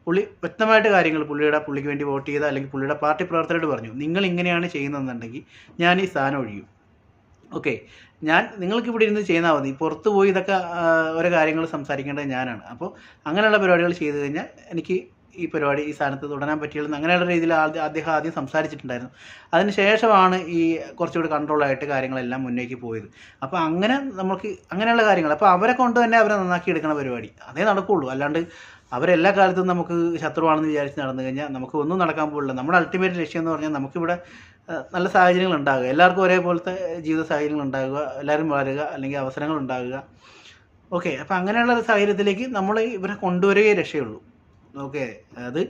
പുള്ളി വ്യക്തമായിട്ട് കാര്യങ്ങൾ പുള്ളിയുടെ പുള്ളിക്ക് വേണ്ടി വോട്ട് ചെയ്ത അല്ലെങ്കിൽ പുള്ളിയുടെ പാർട്ടി പ്രവർത്തകരോട് പറഞ്ഞു നിങ്ങൾ ഇങ്ങനെയാണ് ചെയ്യുന്നതെന്നുണ്ടെങ്കിൽ ഞാൻ ഈ സ്ഥാനം ഒഴിയും. ഓക്കെ. ഞാൻ നിങ്ങൾക്ക് ഇവിടെ ഇരുന്ന് ചെയ്യുന്നാൽ മതി. പുറത്ത് പോയി ഇതൊക്കെ ഓരോ കാര്യങ്ങൾ സംസാരിക്കേണ്ടത് ഞാനാണ്. അപ്പോൾ അങ്ങനെയുള്ള പരിപാടികൾ ചെയ്തു കഴിഞ്ഞാൽ എനിക്ക് ഈ പരിപാടി ഈ സ്ഥാനത്ത് തുടരാൻ പറ്റിയുള്ളൂ അങ്ങനെയുള്ള രീതിയിൽ ആദ്യം അദ്ദേഹം ആദ്യം സംസാരിച്ചിട്ടുണ്ടായിരുന്നു. അതിന് ശേഷമാണ് ഈ കുറച്ചുകൂടി കൺട്രോളായിട്ട് കാര്യങ്ങളെല്ലാം മുന്നേക്ക് പോയത്. അപ്പോൾ അങ്ങനെ നമുക്ക് അങ്ങനെയുള്ള കാര്യങ്ങൾ. അപ്പോൾ അവരെ കൊണ്ട് തന്നെ അവരെ നന്നാക്കി എടുക്കണ പരിപാടി. അതേ നടക്കുകയുള്ളൂ അല്ലാണ്ട് അവരെല്ലാ കാലത്തും നമുക്ക് ശത്രുവാണെന്ന് വിചാരിച്ച് നടന്നു കഴിഞ്ഞാൽ നമുക്ക് ഒന്നും നടക്കാൻ പോകില്ല നമ്മുടെ അൾട്ടിമേറ്റ് ലക്ഷ്യം എന്ന് പറഞ്ഞാൽ നമുക്കിവിടെ നല്ല സാഹചര്യങ്ങൾ ഉണ്ടാകുക. എല്ലാവർക്കും ഒരേപോലത്തെ ജീവിത സാഹചര്യങ്ങൾ ഉണ്ടാകുക എല്ലാവരും വളരുക അല്ലെങ്കിൽ അവസരങ്ങൾ ഉണ്ടാകുക. ഓക്കെ അപ്പോൾ അങ്ങനെയുള്ള ഒരു സാഹചര്യത്തിലേക്ക് നമ്മൾ ഇവരെ കൊണ്ടുവരികയേ രക്ഷയുള്ളൂ. ഓക്കെ അത്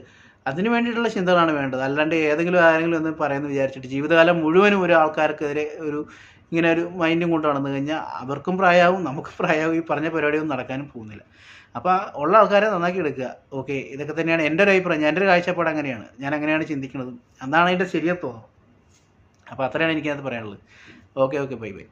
അതിന് വേണ്ടിയിട്ടുള്ള ചിന്തകളാണ് വേണ്ടത്. അല്ലാണ്ട് ഏതെങ്കിലും ആരെങ്കിലും ഒന്ന് പറയുന്നത് വിചാരിച്ചിട്ട് ജീവിതകാലം മുഴുവനും ഒരു ആൾക്കാർക്കെതിരെ ഒരു ഇങ്ങനെ ഒരു മൈൻഡും കൊണ്ട് നടന്നു കഴിഞ്ഞാൽ അവർക്കും പ്രായമാവും നമുക്കും പ്രായമാവും ഈ പറഞ്ഞ പരിപാടിയൊന്നും നടക്കാനും പോകുന്നില്ല. അപ്പോൾ ഉള്ള ആൾക്കാരെ നന്നാക്കി എടുക്കുക. ഓക്കെ ഇതൊക്കെ തന്നെയാണ് എന്റെ ഒരു അഭിപ്രായം. എന്റെ ഒരു കാഴ്ചപ്പാട് അങ്ങനെയാണ്. ഞാൻ അങ്ങനെയാണ് ചിന്തിക്കുന്നത്. അതാണ് അതിന്റെ ശരിയത്വം. അപ്പോൾ അത്രയാണ് എനിക്കത് പറയാനുള്ളത്. Okay okay bye bye